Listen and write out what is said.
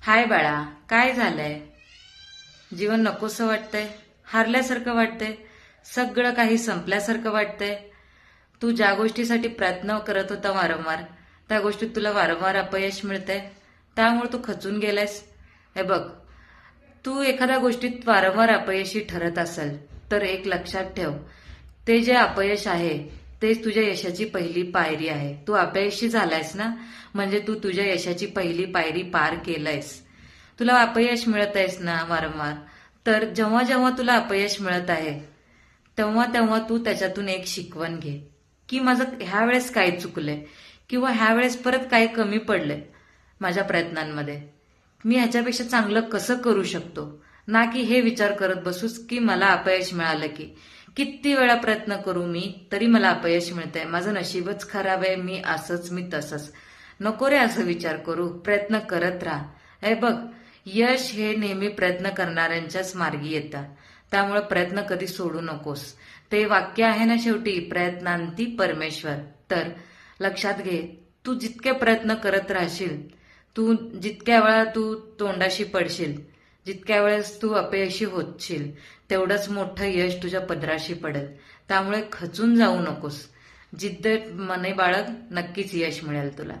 हाय बाळा काय झालंय? जीवन नकोसं वाटतंय हारल्यासारखं वाटतंय सगळं काही संपल्यासारखं वाटतंय. तू ज्या गोष्टीसाठी प्रयत्न करत होता वारंवार त्या गोष्टीत तुला वारंवार अपयश मिळतंय. त्यामुळे तू खचून गेलायस. हे बघ तू एखाद्या गोष्टीत वारंवार अपयशी ठरत असेल तर एक लक्षात ठेव. ते जे अपयश आहे तेच तुझ्या यशाची पहिली पायरी आहे. तू अपयशी झालायस ना? म्हणजे तू तुझ्या यशाची पहिली पायरी पार केलंयस. तुला अपयश मिळत आहेस ना वारंवार? तर जेव्हा जेव्हा तुला अपयश मिळत आहे तेव्हा तेव्हा तू त्याच्यातून एक शिकवण घे. की माझं ह्या वेळेस काय चुकलंय? किंवा ह्या वेळेस परत काय कमी पडलंय माझ्या प्रयत्नांमध्ये? मी ह्याच्यापेक्षा चांगलं कसं करू शकतो? ना की हे विचार करत बसूस की मला अपयश मिळालं की. किती वेळा प्रयत्न करू मी तरी मला अपयश मिळतंय. माझं नशीबच खराब आहे मी असंच मी तसंच. नको रे असं विचार करू. प्रयत्न करत राहा. हे बघ यश हे नेहमी प्रयत्न करणाऱ्यांच्याच मार्गी येतं. त्यामुळे प्रयत्न कधी सोडू नकोस. ते वाक्य आहे ना शेवटी प्रयत्नांती परमेश्वर. तर लक्षात घे तू जितके प्रयत्न करत राहशील तू जितक्या वेळा तू तोंडाशी पडशील जितक्या वेळेस तू अपयशी होतशील तेवढंच मोठं यश तुझ्या पदराशी पडेल. त्यामुळे खचून जाऊ नकोस. जिद्द मने बाळग नक्कीच यश मिळेल तुला.